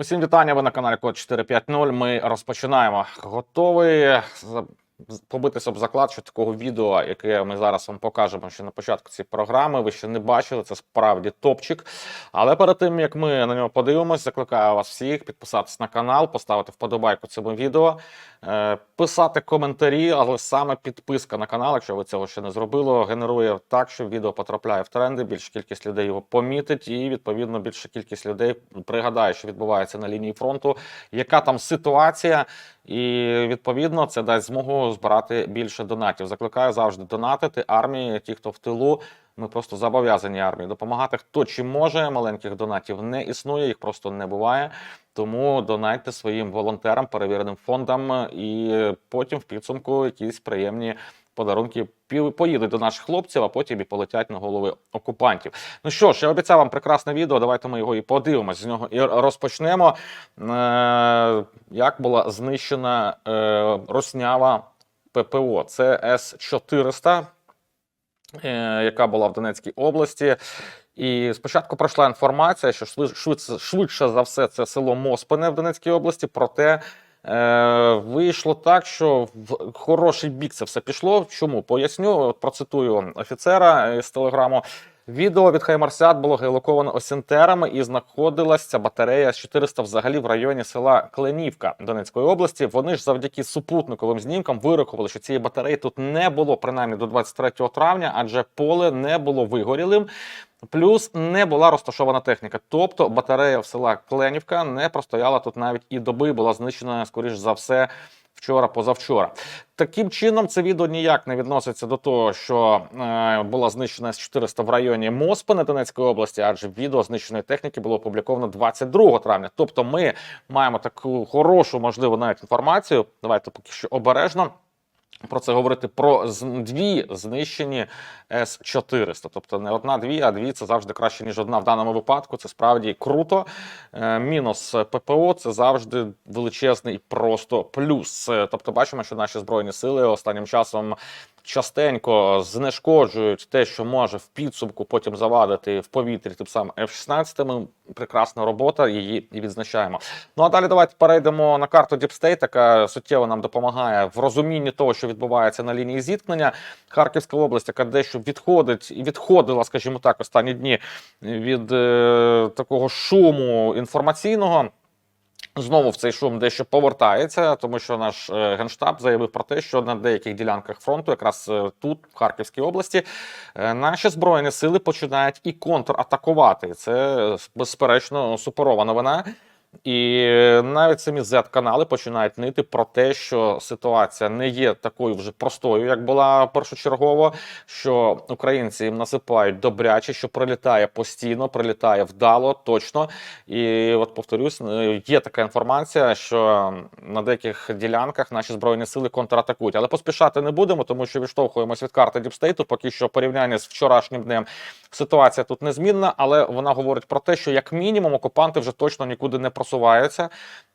Усім вітання. Ви на каналі Код 450. Ми розпочинаємо. Готовий побитися об заклад, що такого відео, яке ми зараз вам покажемо ще на початку цієї програми. Ви ще не бачили. Це справді топчик. Але перед тим як ми на нього подивимось, закликаю вас всіх підписатись на канал, поставити вподобайку цьому відео, е, писати коментарі, але саме підписка на канал, якщо ви цього ще не зробили, генерує так, що відео потрапляє в тренди. Більша кількість людей його помітить, і відповідно більша кількість людей пригадає, що відбувається на лінії фронту, яка там ситуація. І відповідно це дасть змогу збирати більше донатів. Закликаю завжди донатити армії, ті, хто в тилу. Ми просто зобов'язані армії допомагати. Хто чи може, маленьких донатів не існує, їх просто не буває. Тому донайте своїм волонтерам, перевіреним фондам, і потім в підсумку якісь приємні подарунки поїдуть до наших хлопців, а потім і полетять на голови окупантів. Ну що ж, я обіцяв вам прекрасне відео. Давайте ми його і подивимось. З нього і розпочнемо. Е, як була знищена е, роснява ППО? Це С-400, е, яка була в Донецькій області. І спочатку пройшла інформація, що швидше, швидше за все це село Моспине в Донецькій області. Проте е, вийшло так, що в хороший бік це все пішло. Чому поясню? Процитую офіцера з телеграму. Відео від Хаймарсят було геолоковано осінтерами і знаходилась ця батарея з 400 взагалі в районі села Кленівка Донецької області. Вони ж завдяки супутниковим знімкам вирахували, що цієї батареї тут не було принаймні до 23 травня, адже поле не було вигорілим. Плюс не була розташована техніка. Тобто батарея в села Кленівка не простояла тут навіть і доби, була знищена, скоріш за все, вчора, позавчора. Таким чином, це відео ніяк не відноситься до того, що е, була знищена С-400 в районі Моспини Донецької області, адже відео знищеної техніки було опубліковано 22 травня. Тобто, ми маємо таку хорошу, можливо, навіть інформацію. Давайте поки що обережно. Про це говорити про дві знищені С-400. Тобто не одна, дві, а дві це завжди краще, ніж одна в даному випадку. Це справді круто. Е, Мінус ППО це завжди величезний просто плюс. Е, Тобто, бачимо, що наші збройні сили останнім часом. Частенько знешкоджують те, що може в підсумку потім завадити в повітрі тим самим F-16. Ми прекрасна робота, її і відзначаємо. Ну а далі давайте перейдемо на карту State, яка суттєво нам допомагає в розумінні того, що відбувається на лінії зіткнення. Харківська область, яка дещо відходить і відходила, скажімо так, останні дні від е, такого шуму інформаційного. Знову в цей шум дещо повертається, тому що наш е, генштаб заявив про те, що на деяких ділянках фронту, якраз е, тут, в Харківській області, е, наші збройні сили починають і контратакувати. Це безперечно суперова новина. І навіть самі Z-канали починають нити про те, що ситуація не є такою вже простою, як була першочергово. Що українці їм насипають добряче, що прилітає постійно, прилітає вдало, точно. І от повторюсь, е, є така інформація, що на деяких ділянках наші збройні сили контратакують. Але поспішати не будемо, тому що відштовхуємось від карти Діпстейту. Поки що порівняння з вчорашнім днем ситуація тут незмінна, але вона говорить про те, що як мінімум окупанти вже точно нікуди не просуваються.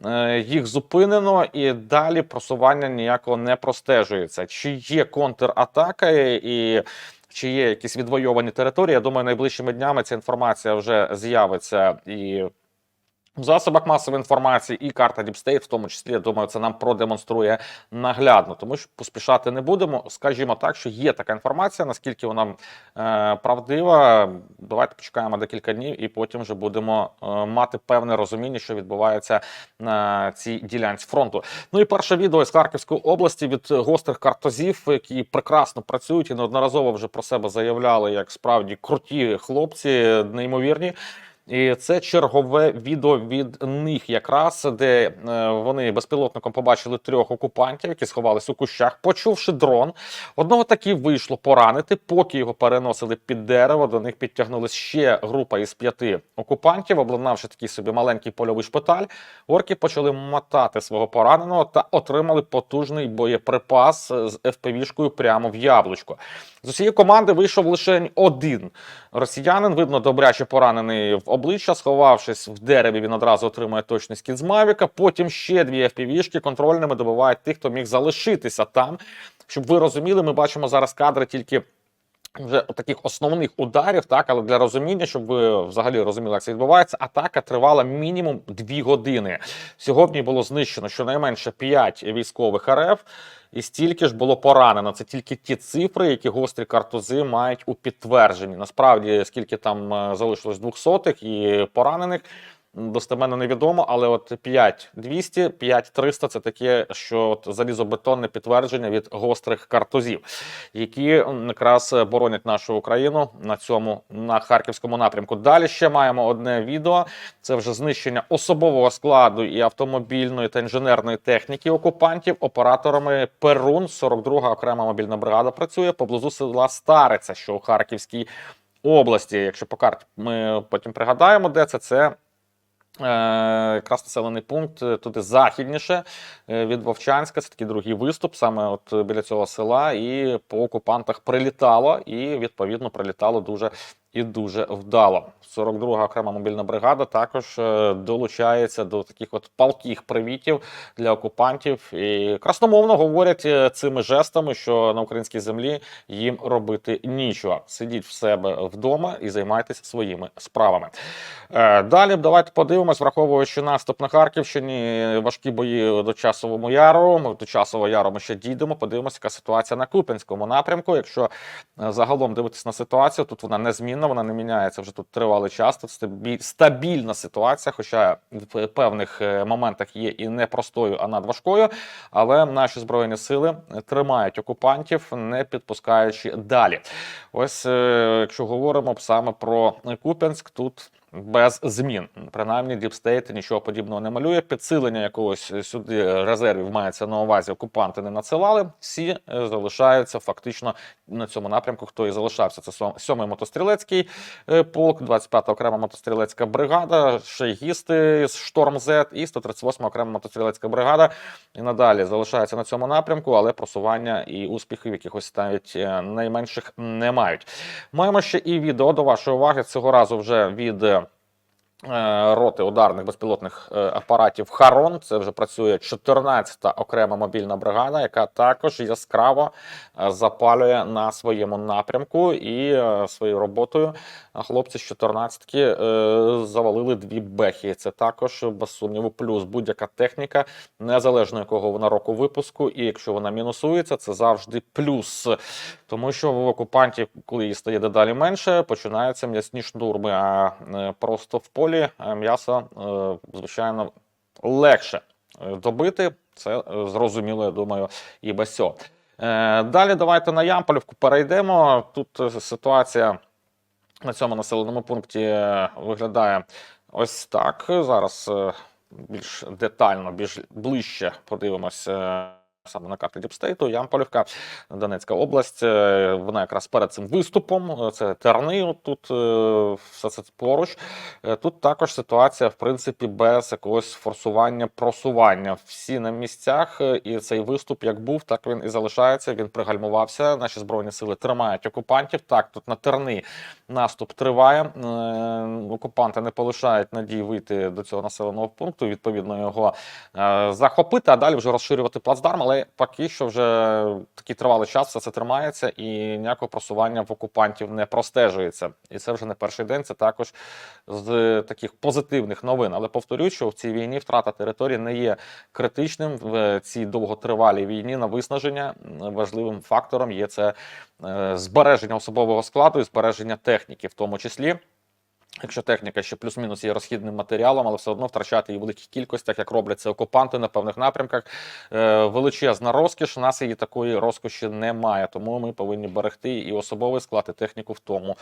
Е, Їх зупинено і далі просування ніякого не простежується. Чи є контратака і. Чи є якісь відвойовані території? Я думаю, найближчими днями ця інформація вже з'явиться і в засобах масової інформації, і карта State, в тому числі, я думаю, це нам продемонструє наглядно, тому що поспішати не будемо. Скажімо так, що є така інформація, наскільки вона е, правдива. Давайте почекаємо декілька днів, і потім вже будемо е, мати певне розуміння, що відбувається на цій ділянці фронту. Ну і перше відео з Харківської області від гострих картозів, які прекрасно працюють і неодноразово вже про себе заявляли як справді круті хлопці, неймовірні. І це чергове відео від них, якраз де е, вони безпілотником побачили трьох окупантів, які сховались у кущах, почувши дрон. Одного таки вийшло поранити, поки його переносили під дерево. До них підтягнулася ще група із п'яти окупантів, обладнавши такий собі маленький польовий шпиталь. Орки почали мотати свого пораненого та отримали потужний боєприпас з ФПВ-шкою прямо в яблучко. З усієї команди вийшов лише один росіянин. Видно, добряче поранений в обличчя. Сховавшись в дереві, він одразу отримує точний скід з Мавіка. Потім ще дві FPV-шки контрольними добивають тих, хто міг залишитися там. Щоб ви розуміли, ми бачимо зараз кадри тільки вже таких основних ударів, так, але для розуміння, щоб ви взагалі розуміли, як це відбувається, атака тривала мінімум 2 години. Сьогодні було знищено щонайменше 5 військових РФ. І стільки ж було поранено. Це тільки ті цифри, які гострі картузи мають у підтвердженні. Насправді, скільки там е, залишилось двохсотих і поранених, достеменно невідомо. Але от 5200, 5300 – це таке, що от залізобетонне підтвердження від гострих картузів, які якраз боронять нашу Україну на цьому на харківському напрямку. Далі ще маємо одне відео. Це вже знищення особового складу і автомобільної та інженерної техніки окупантів операторами Перун. 42-га окрема мобільна бригада працює поблизу села Стариця, що у Харківській області. Якщо по карті ми потім пригадаємо, де це це. Е, якраз населений пункт е, туди західніше е, від Вовчанська. Це такий другий виступ, саме от біля цього села, і по окупантах прилітало, і відповідно прилітало дуже і дуже вдало. 42-га окрема мобільна бригада також е, долучається до таких от палких привітів для окупантів і красномовно говорять е, цими жестами, що на українській землі їм робити нічого. Сидіть в себе вдома і займайтесь своїми справами. Е, Далі давайте подивимось, враховуючи наступ на Харківщині, важкі бої до часовому яру. Ми до часового яру ми ще дійдемо. Подивимося, яка ситуація на Куп'янському напрямку. Якщо загалом дивитись на ситуацію, тут вона незмінна, вона не міняється вже тут тривалий час. Тут стабіль- стабільна ситуація, хоча в певних е, моментах є і не простою, а надважкою. Але наші збройні сили тримають окупантів, не підпускаючи далі. Ось е, якщо говоримо саме про Куп'янськ, тут. Без змін, принаймні Діпстейт нічого подібного не малює. Підсилення якогось сюди резервів мається на увазі. Окупанти не надсилали. Всі е, залишаються фактично на цьому напрямку. Хто і залишався? Це сьом- сьомий мотострілецький е, полк, 25-та окрема мотострілецька бригада, шейгісти з Шторм З і 138 окрема мотострілецька бригада. І надалі залишаються на цьому напрямку, але просування і успіхів якихось навіть е, найменших не мають. Маємо ще і відео до вашої уваги. Цього разу вже від. Е, Роти ударних безпілотних е, апаратів Харон. Це вже працює 14-та окрема мобільна бригада, яка також яскраво е, запалює на своєму напрямку і своєю роботою хлопці з 14-ки е, завалили дві бехи. Це також без сумніву плюс будь-яка техніка, незалежно якого вона року випуску, і якщо вона мінусується, це завжди плюс. Тому що в окупантів, коли її стає дедалі менше, починаються м'ясні штурми. А просто в полі е, м'ясо, е, звичайно, легше е, добити. Це зрозуміло, я думаю, і без цього. Далі давайте на Ямполівку перейдемо. Тут ситуація на цьому населеному пункті виглядає ось так. Зараз більш детально, більш ближче подивимося. Саме на карті Діпстейту, Ямполівка, Донецька область. Е, Вона якраз перед цим виступом. е, Це Терни, тут е, все це поруч. Тут також ситуація, в принципі, без якогось форсування, просування. Всі на місцях, і цей виступ як був, так він і залишається. Він пригальмувався. Наші збройні сили тримають окупантів. Так, тут на Терни наступ триває. Окупанти не полишають надії вийти до цього населеного пункту. Відповідно, його захопити, а далі вже розширювати плацдарм. Але поки що вже такий тривалий час все це тримається, і ніякого просування в окупантів не простежується. І це вже не перший день. Це також з таких позитивних новин. Але повторюю, що в цій війні втрата території не є критичним в цій довготривалій війні на виснаження. Важливим фактором є це е, збереження особового складу і збереження техніки, в тому числі. Якщо техніка ще плюс-мінус є розхідним матеріалом, але все одно втрачати її в великих кількостях, як роблять це окупанти на певних напрямках, е, величезна розкіш. У нас її такої розкоші немає, тому ми повинні берегти і особовий склад, і техніку в тому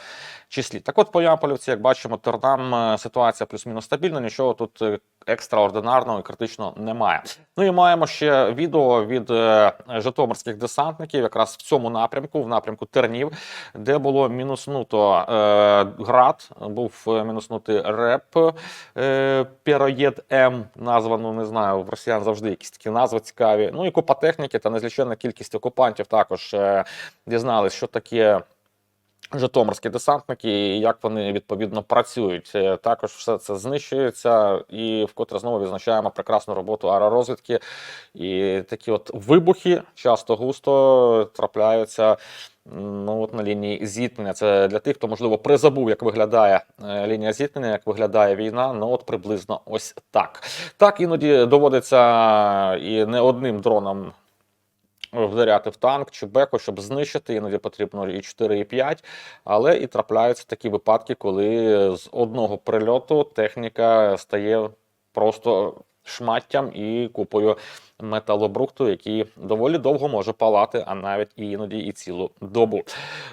числі. Так от по Ямполівці, як бачимо, Торнам е, ситуація плюс-мінус стабільна, нічого тут е, екстраординарного і критично немає. Ну і маємо ще відео від е, житомирських десантників, якраз в цьому напрямку, в напрямку Тернів, де було мінуснуто е, град, був е, мінуснутий реп е, Піроєд М, названу, не знаю, в росіян завжди якісь такі назви цікаві. Ну і купа техніки та незліченна кількість окупантів також е, дізнались, що таке Житомирські десантники, і як вони відповідно працюють. Е, Також все це знищується, і вкотре знову відзначаємо прекрасну роботу аеророзвідки. І такі от вибухи часто густо трапляються. Ну, от на лінії зіткнення. Це для тих, хто можливо призабув, як виглядає е, лінія зіткнення, як виглядає війна. Ну от приблизно ось так. Так іноді доводиться і не одним дроном вдаряти в танк чи беко, щоб знищити. Іноді потрібно і 4, і 5. Але і трапляються такі випадки, коли з одного прильоту техніка стає просто шматтям і купою металобрухту, який доволі довго може палати, а навіть і іноді і цілу добу.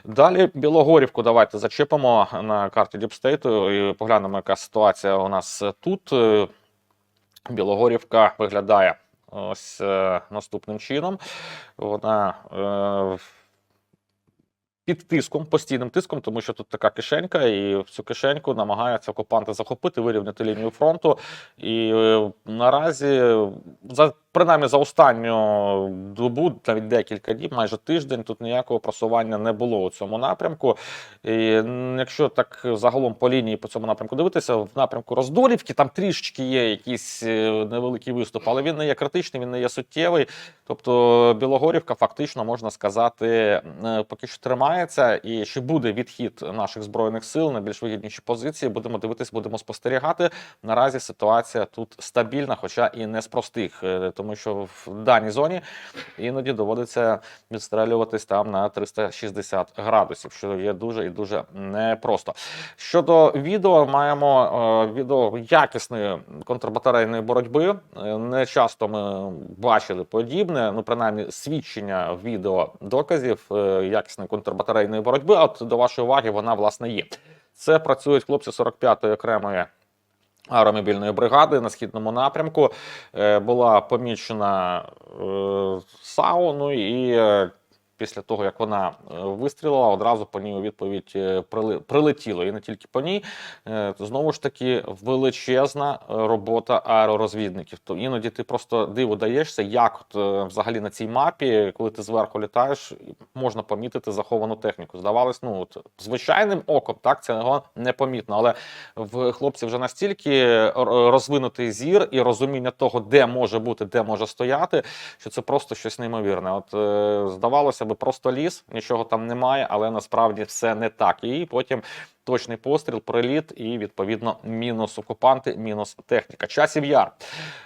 Далі Білогорівку давайте зачепимо на карті Діпстейту і поглянемо, яка ситуація у нас тут. Білогорівка виглядає ось е, наступним чином. Вона е, під тиском, постійним тиском, тому що тут така кишенька, і в цю кишеньку намагаються окупанти захопити, вирівняти лінію фронту. І е, наразі, за принаймні за останню добу, навіть декілька днів, майже тиждень, тут ніякого просування не було у цьому напрямку. І якщо так загалом по лінії по цьому напрямку дивитися, в напрямку Роздорівки там трішечки є якийсь е, невеликий виступ, але він не є критичний, він не є суттєвий. Тобто Білогорівка фактично можна сказати, е, поки що тримається, і ще буде відхід наших збройних сил на більш вигідніші позиції. Будемо дивитись, будемо спостерігати. Наразі ситуація тут стабільна, хоча і не з простих, е, тому що в даній зоні іноді доводиться відстрелюватись там на 360 градусів, що є дуже і дуже непросто. Щодо відео, маємо е, відео якісної контрбатарейної боротьби. Е, Не часто ми бачили подібне, ну принаймні свідчення відео доказів якісної контрбатарейної боротьби. От до вашої уваги вона власне є. Це працюють хлопці 45-ї окремої аеромобільної бригади на східному напрямку. Е, Була помічена е, САУ, ну і е, після того, як вона е, вистрілила, одразу по ній у відповідь е, прилетіло. І не тільки по ній. Е, Знову ж таки, величезна робота аеророзвідників. То іноді ти просто диву даєшся, як от, взагалі на цій мапі, коли ти зверху літаєш, можна помітити заховану техніку. Здавалось, ну от звичайним оком так цього непомітно. Але в хлопців вже настільки розвинутий зір і розуміння того, де може бути, де може стояти, що це просто щось неймовірне. От здавалося би, просто ліс, нічого там немає, але насправді все не так. І потім точний постріл, приліт, і відповідно мінус окупанти, мінус техніка. Часів яр.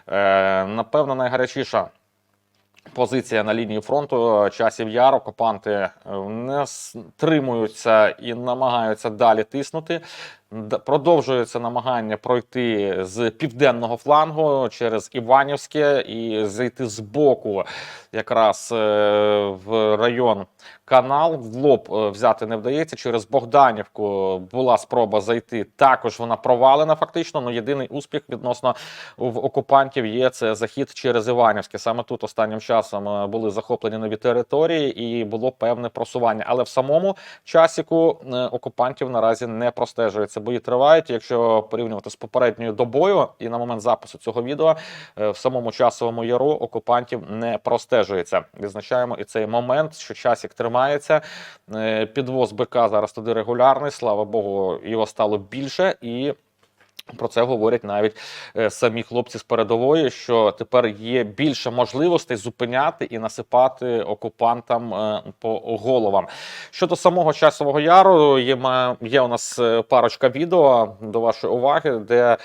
Е, напевно, найгарячіша. Позиція на лінії фронту часів яр окупанти е, не стримуються і намагаються далі тиснути. Продовжується намагання пройти з південного флангу через Іванівське і зайти з боку, якраз е, в район канал. В лоб е, взяти не вдається. Через Богданівку була спроба зайти. Також вона провалена фактично. але єдиний успіх відносно в окупантів є це захід через Іванівське. Саме тут останнім часом е, були захоплені нові території і було певне просування. Але в самому часіку окупантів наразі не простежується. Бої тривають. Якщо порівнювати з попередньою добою, і на момент запису цього відео е, в самому часовому яру окупантів не простежується. Відзначаємо і цей момент, що часік тримається. Е, Підвоз БК зараз туди регулярний. Слава Богу, його стало більше і. Про це говорять навіть е, самі хлопці з передової, що тепер є більше можливостей зупиняти і насипати окупантам е, по головам. Щодо самого часового яру, є, є у нас е, парочка відео до вашої уваги, де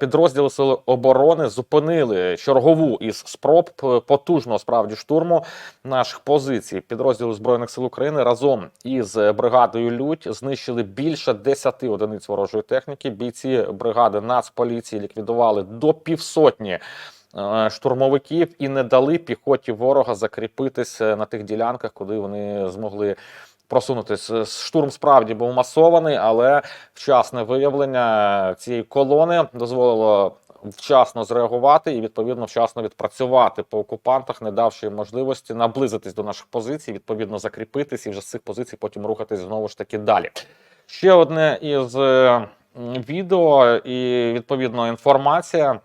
підрозділи Сили оборони зупинили чергову із спроб потужного справді штурму наших позицій. Підрозділи збройних сил України разом із бригадою Людь знищили більше 10 одиниць ворожої техніки. Бійці бригади Нацполіції ліквідували до півсотні. е, Штурмовиків і не дали піхоті ворога закріпитися на тих ділянках, куди вони змогли просунутися. Штурм справді був масований, але вчасне виявлення цієї колони дозволило вчасно зреагувати і відповідно вчасно відпрацювати по окупантах, не давши можливості наблизитись до наших позицій, відповідно закріпитись і вже з цих позицій потім рухатись знову ж таки далі. Ще одне із е, відео і відповідно інформація.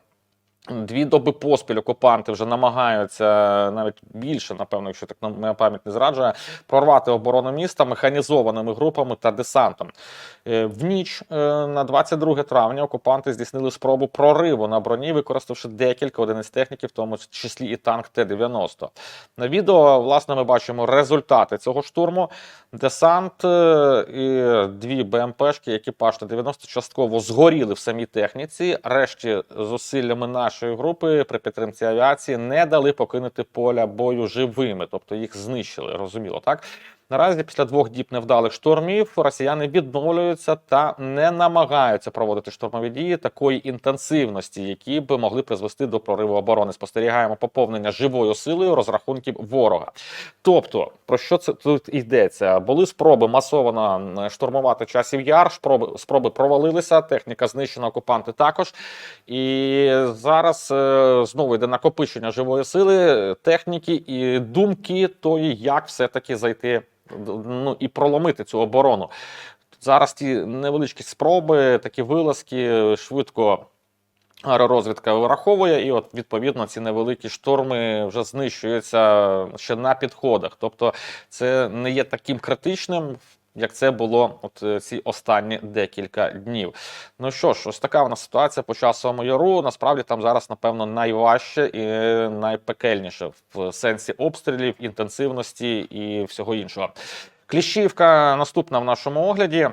Дві доби поспіль окупанти вже намагаються навіть більше, напевно, якщо так моя пам'ять не зраджує, прорвати оборону міста механізованими групами та десантом. Е, В ніч е, на 22 травня окупанти здійснили спробу прориву на броні, використавши декілька одиниць техніки, в тому числі і танк Т-90. На відео, власне, ми бачимо результати цього штурму. Десант е, і дві БМПшки, екіпаж Т-90 частково згоріли в самій техніці. Решті зусиллями нашої групи при підтримці авіації не дали покинути поля бою живими, тобто їх знищили, розуміло, так? Наразі після двох діб невдалих штурмів росіяни відновлюються та не намагаються проводити штурмові дії такої інтенсивності, які би могли призвести до прориву оборони. Спостерігаємо поповнення живою силою розрахунків ворога. Тобто, про що це тут йдеться? Були спроби масово штурмувати часів яр, спроби, спроби провалилися, техніка знищена, окупанти також. І зараз е, знову йде накопичення живої сили, техніки і думки тої, як все-таки зайти ну, і проломити цю оборону. Зараз ті невеличкі спроби, такі вилазки швидко. Аеророзвідка враховує, і от відповідно ці невеликі штурми вже знищуються ще на підходах. Тобто, це не є таким критичним, як це було от е, ці останні декілька днів. Ну що ж, ось така у нас ситуація по часовому яру. Насправді там зараз, напевно, найважче і найпекельніше в сенсі обстрілів, інтенсивності і всього іншого. Кліщівка наступна в нашому огляді.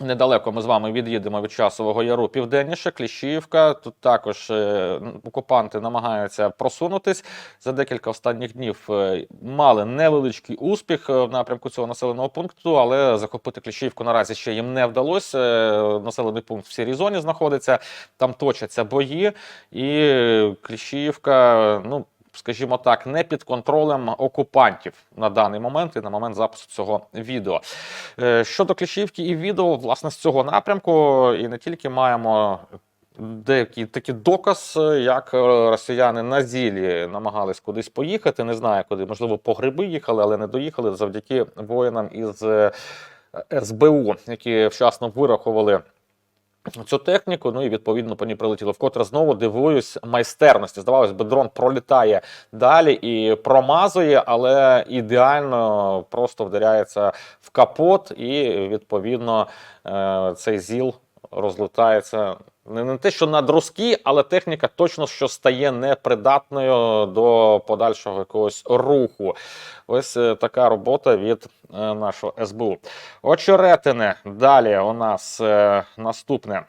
Недалеко ми з вами від'їдемо від часового яру південніше. Кліщівка. Тут також е, окупанти намагаються просунутись. За декілька останніх днів е, мали невеличкий успіх е, в напрямку цього населеного пункту, але захопити Кліщівку наразі ще їм не вдалося. Населений пункт в сірій зоні знаходиться, там точаться бої, і Кліщівка, ну скажімо так, не під контролем окупантів на даний момент і на момент запису цього відео. Е, Щодо Кліщівки і відео, власне, з цього напрямку, і не тільки маємо. Деякий такий доказ, як е, росіяни на зілі намагались кудись поїхати. Не знаю куди, можливо, по гриби їхали, але не доїхали завдяки воїнам із е, СБУ, які вчасно вирахували цю техніку. Ну і відповідно по ній прилетіло. Вкотре знову дивуюсь майстерності. Здавалось би, дрон пролітає далі і промазує, але ідеально просто вдаряється в капот, і відповідно е, цей ЗІЛ розлітається. Не, не те, що на друзки, але техніка точно що стає непридатною до подальшого якогось руху. Ось е, така робота від е, нашого СБУ. Очеретине. Далі у нас е, наступне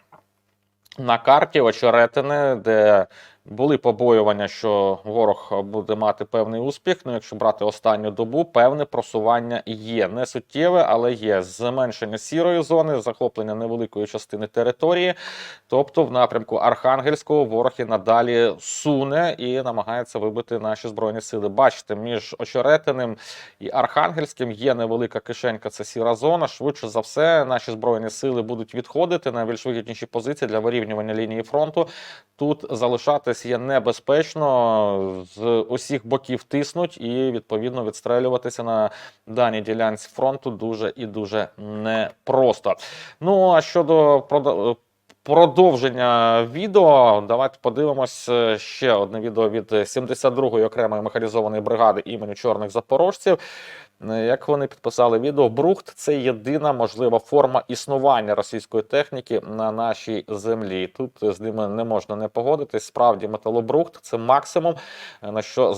на карті очеретини, де були побоювання, що ворог буде мати певний успіх. Ну, якщо брати останню добу, певне просування є. Не суттєве, але є зменшення сірої зони, захоплення невеликої частини території. Тобто, в напрямку Архангельського ворог і надалі суне і намагається вибити наші збройні сили. Бачите, між очеретиним і Архангельським є невелика кишенька. Це сіра зона. Швидше за все, наші збройні сили будуть відходити на більш вигідніші позиції для вирівнювання лінії фронту. Тут залишатись є небезпечно, з усіх боків тиснуть і відповідно відстрелюватися на даній ділянці фронту дуже і дуже непросто. Ну а щодо продовження відео, давайте подивимось е, ще одне відео від 72-ї окремої механізованої бригади імені чорних запорожців. Е, Як вони підписали відео, Брухт це єдина можлива форма існування російської техніки на нашій землі. Тут з ними не можна не погодитись. Справді, металобрухт це максимум, е, на що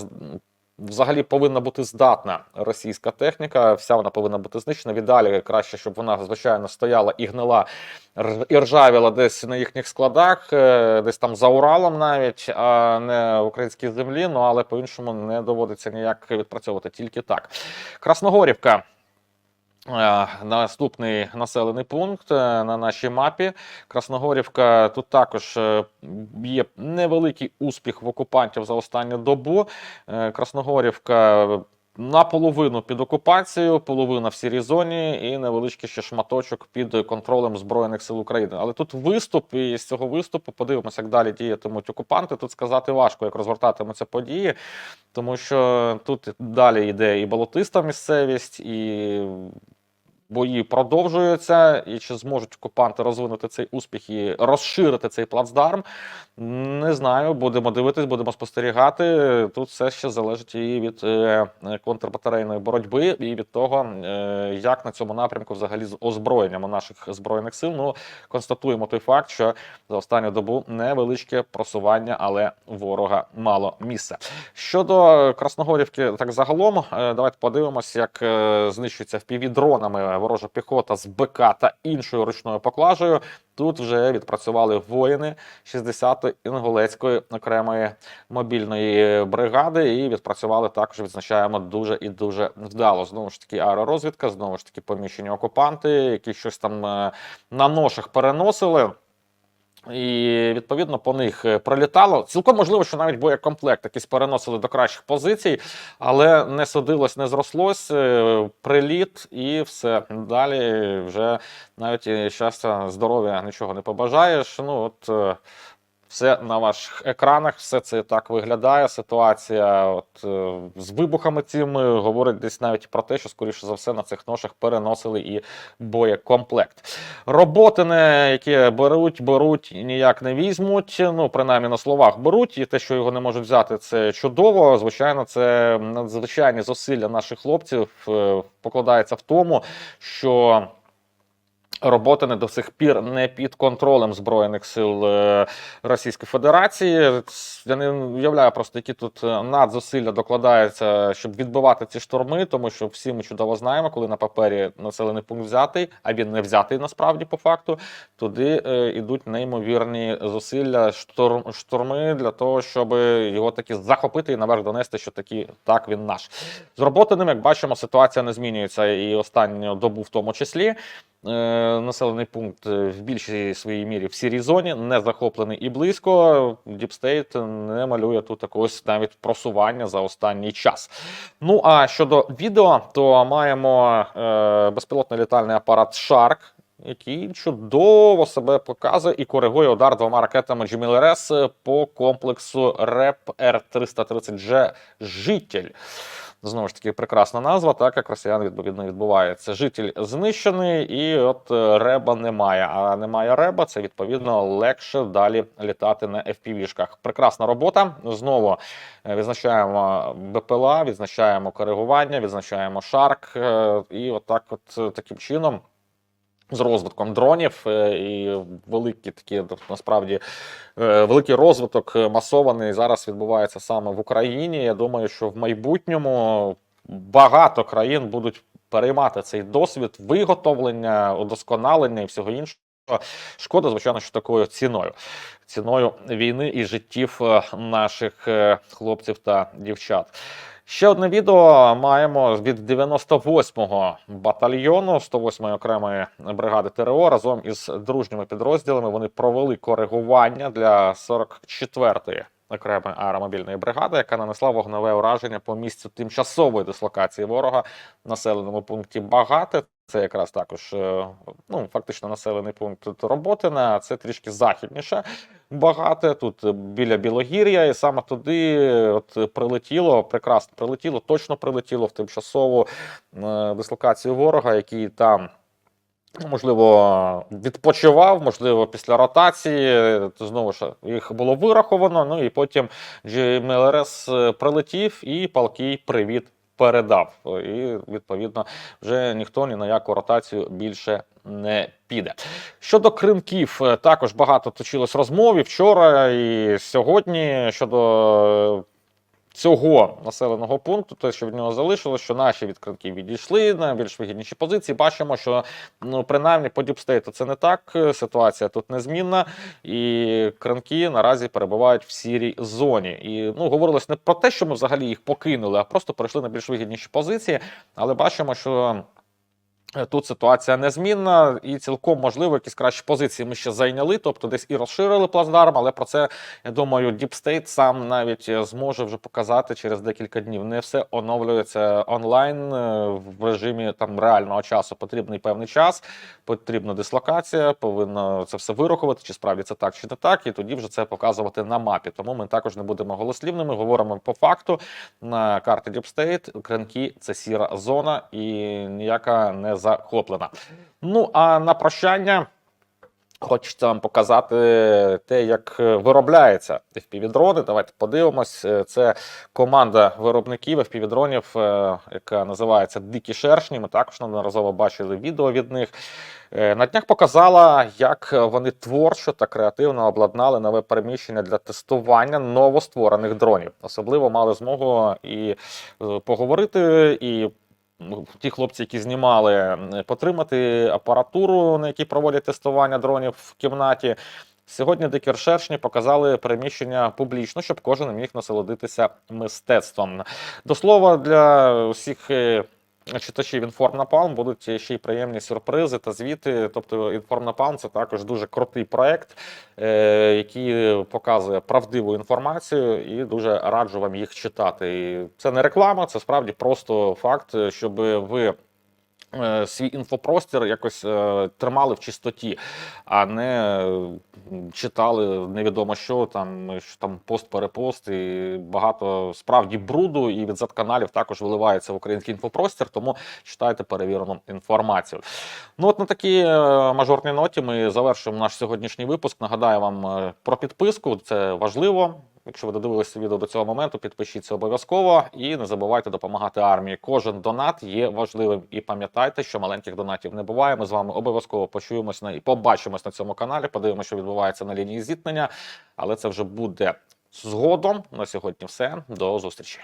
взагалі повинна бути здатна російська техніка. Вся вона повинна бути знищена. Віддалі краще, щоб вона звичайно стояла і гнила і ржавіла десь на їхніх складах, е, десь там за Уралом навіть, а не в українській землі. Ну але по-іншому не доводиться ніяк відпрацьовувати тільки так. Красногорівка. Наступний населений пункт е, на нашій мапі. Красногорівка. Тут також е, є невеликий успіх в окупантів за останню добу. Е, Красногорівка наполовину під окупацією, половина в сірій зоні і невеличкий ще шматочок під контролем Збройних сил України. Але тут виступ, і з цього виступу подивимося, як далі діятимуть окупанти. Тут сказати важко, як розгортатимуться події, тому що тут далі йде і болотиста місцевість, і Бої продовжуються, і чи зможуть окупанти розвинути цей успіх і розширити цей плацдарм? Не знаю. Будемо дивитись, будемо спостерігати. Тут все ще залежить і від е, контрбатарейної боротьби, і від того, е, як на цьому напрямку взагалі з озброєнням наших збройних сил. Ну констатуємо той факт, що за останню добу невеличке просування, але ворога мало місця. Щодо Красногорівки, так загалом, е, давайте подивимось, як знищується впівдронами ворожа піхота з БК та іншою ручною поклажею. Тут вже відпрацювали воїни 60-ї інгулецької окремої мобільної бригади, і відпрацювали також. Відзначаємо дуже і дуже вдало. Знову ж таки, аеророзвідка, знову ж таки, поміщені окупанти, які щось там е, на ношах переносили. І відповідно по них е, пролітало. Цілком можливо, що навіть боєкомплект якийсь переносили до кращих позицій, але не судилось, не зрослось. е, Приліт і все. Далі вже навіть і щастя, здоров'я нічого не побажаєш. Ну от е, все на ваших екранах, все це так виглядає. Ситуація от, е, з вибухами цими говорить десь навіть про те, що скоріше за все на цих ношах переносили і боєкомплект. Роботине, які беруть, беруть ніяк не візьмуть. Ну, принаймні на словах беруть, і те, що його не можуть взяти, це чудово. Звичайно, це надзвичайні зусилля наших хлопців е, покладається в тому, що. Робота не до сих пір не під контролем збройних сил е, Російської Федерації. Я не уявляю просто, які тут е, надзусилля докладаються, щоб відбивати ці штурми, тому що всі ми чудово знаємо, коли на папері населений пункт взятий, а він не взятий насправді по факту. Туди е, йдуть неймовірні зусилля, штурм, штурми для того, щоб його таки захопити і наверх донести, що таки так він наш. З роботиним, як бачимо, ситуація не змінюється і останню добу в тому числі. Е, населений пункт е, в більшій своїй мірі в сірій зоні, не захоплений і близько. Діпстейт не малює тут якогось навіть просування за останній час. Ну а щодо відео, то маємо е, безпілотний літальний апарат Shark. Який чудово себе показує і коригує удар двома ракетами РС по комплексу РЕП Р-330G Житель. Знову ж таки, прекрасна назва, так як росіян відповідно відбувається. Житель знищений, і от е, реба немає. А немає реба, це відповідно легше далі літати на FPV-шках. Прекрасна робота. Знову е, відзначаємо БПЛА, відзначаємо коригування, відзначаємо шарк. е, І отак, от таким чином. З розвитком дронів е, і великі такі насправді е, великий розвиток е, масований зараз відбувається саме в Україні. Я думаю, що в майбутньому багато країн будуть переймати цей досвід виготовлення, удосконалення і всього іншого. Шкода, звичайно, що такою ціною, ціною війни і життів наших хлопців та дівчат. Ще одне відео маємо від 98-го батальйону 108-ї окремої бригади ТРО разом із дружніми підрозділами. Вони провели коригування для 44-ї окремої аеромобільної бригади, яка нанесла вогневе ураження по місцю тимчасової дислокації ворога в населеному пункті Багате. Це якраз також е, ну, фактично населений пункт тут Роботина, це трішки західніше. Багате тут біля Білогір'я, і саме туди е, от прилетіло, прекрасно прилетіло, точно прилетіло в тимчасову е, дислокацію ворога, який там. Ну, Можливо, відпочивав, можливо, після ротації. Знову ж їх було вираховано. Ну і потім GMLRS прилетів і палкий привіт передав. І відповідно вже ніхто ні на яку ротацію більше не піде. Щодо кримків, е, також багато точилось розмов і вчора і сьогодні щодо. Цього населеного пункту, те, що від нього залишилось, що наші відкритки відійшли на більш вигідніші позиції. Бачимо, що ну принаймні по діпстейту це не так. Ситуація тут незмінна, і кранки наразі перебувають в сірій зоні. І ну говорилось не про те, що ми взагалі їх покинули, а просто перейшли на більш вигідніші позиції. Але бачимо, що. Е, Тут ситуація незмінна, і цілком можливо, якісь кращі позиції ми ще зайняли, тобто десь і розширили плацдарм, але про це я думаю, State сам навіть е, зможе вже показати через декілька днів. Не все оновлюється онлайн е, в режимі там реального часу. Потрібний певний час, потрібна дислокація, повинно це все вирахувати, чи справді це так, чи не так, і тоді вже це показувати на мапі. Тому ми також не будемо голослівними, говоримо по факту на карті State. Кренки це сіра зона і ніяка не захоплена. Ну а на прощання. Хочеться вам показати те, як е, виробляється FPV-дрони. Давайте подивимось. Е, Це команда виробників FPV-дронів, е, яка називається Дикі Шершні. Ми також неодноразово бачили відео від них. На днях показала, як вони творчо та креативно обладнали нове переміщення для тестування новостворених дронів. Особливо мали змогу і поговорити, і ті хлопці, які знімали, потримати апаратуру, на якій проводять тестування дронів в кімнаті. Сьогодні дикі шершні показали переміщення публічно, щоб кожен міг насолодитися мистецтвом. До слова, для усіх е, читачів Інформнапалм будуть ще й приємні сюрпризи та звіти. Тобто, Інформнапалм це також дуже крутий проект, е, який показує правдиву інформацію, і дуже раджу вам їх читати. І це не реклама, це справді просто факт, щоб ви. Е, Свій інфопростір якось е, тримали в чистоті, а не е, читали невідомо що там, що там пост-перепост, і багато справді бруду, і від Z-каналів також виливається в український інфопростір, тому читайте перевірену інформацію. Ну от на такій мажорній ноті ми завершуємо наш сьогоднішній випуск. Нагадаю вам про підписку, це важливо. Якщо ви додивилися відео до цього моменту, підпишіться обов'язково і не забувайте допомагати армії. Кожен донат є важливим. І пам'ятайте, що маленьких донатів не буває. Ми з вами обов'язково почуємось на і побачимось на цьому каналі. Подивимося, що відбувається на лінії зіткнення. Але це вже буде згодом. На сьогодні все. До зустрічі.